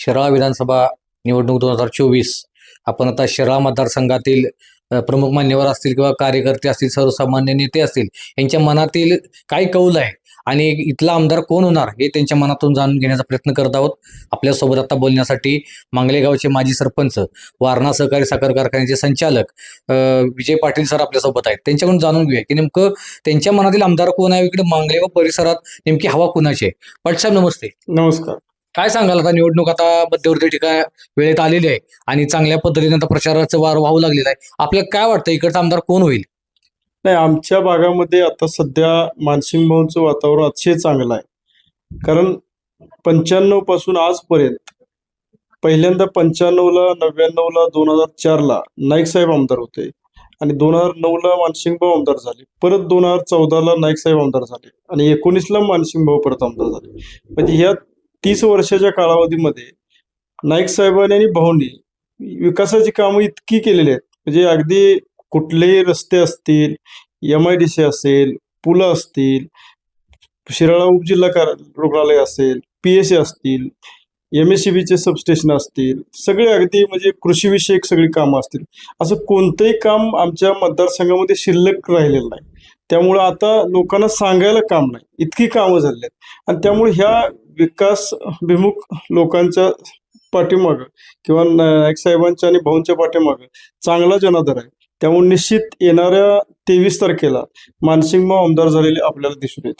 शिराळा विधानसभा निवडणूक दोन हजार चोवीस. आपण आता शिराळा मतदारसंघातील प्रमुख मान्यवर असतील किंवा कार्यकर्ते असतील सर्वसामान्य नेते असतील यांच्या मनातील काय कौल आहे आणि इथला आमदार कोण होणार हे त्यांच्या मनातून जाणून घेण्याचा प्रयत्न करत आहोत. आपल्यासोबत आता बोलण्यासाठी मांगलेगावचे माजी सरपंच वारणा सहकारी साखर कारखान्याचे संचालक विजय पाटील सर आपल्यासोबत आहेत. त्यांच्याकडून जाणून घेऊया की नेमकं त्यांच्या मनातील आमदार कोण आहे? इकडे मांगलेगाव परिसरात नेमकी हवा कुणाची आहे? पाटील नमस्ते. नमस्कार. काय सांगाल आता निवडणूक आता मध्यवर्ती ठिकाण वेळेत आलेली आहे आणि चांगल्या पद्धतीने आता प्रचाराचं वार वाहू लागलेलं आहे. आपल्याला काय वाटतं इकडचा आमदार कोण होईल? नाही आमच्या भागामध्ये आता सध्या मानसिंग भाऊंचं वातावरण अतिशय चांगलं आहे. कारण पंच्याण्णवपासून आजपर्यंत पहिल्यांदा पंच्याण्णवला नव्याण्णवला दोन हजार चारला नाईक साहेब आमदार होते आणि दोन हजार नऊला मानसिंग भाऊ आमदार झाले. परत दोन हजार चौदाला नाईक साहेब आमदार झाले आणि एकोणीसला मानसिंग भाऊ परत आमदार झाले. म्हणजे ह्या तीस वर्षाच्या कालावधीमध्ये नाईक साहेबांनी आणि भाऊंनी विकासाची कामं इतकी केलेली आहेत. म्हणजे अगदी कुठलेही रस्ते असतील एम आय डी सी असेल पुलं असतील शिराळा उपजिल्हा रुग्णालय असेल पी एस सी असतील एम एस सी बीचे सबस्टेशन असतील सगळे अगदी म्हणजे कृषीविषयक सगळी कामं असतील. असं कोणतंही काम आमच्या मतदारसंघामध्ये शिल्लक राहिलेलं नाही. त्यामुळं आता लोकांना सांगायला काम नाही. इतकी कामं झाली आहेत. आणि त्यामुळे ह्या विकासभिमुख लोकांच्या पाठीमागं किंवा नायक साहेबांच्या आणि भाऊंच्या पाठीमागं चांगला जनादर आहे. त्यामुळे निश्चित येणाऱ्या तेवीस तारखेला मानसिंग आमदार झालेले आपल्याला दिसून येतील.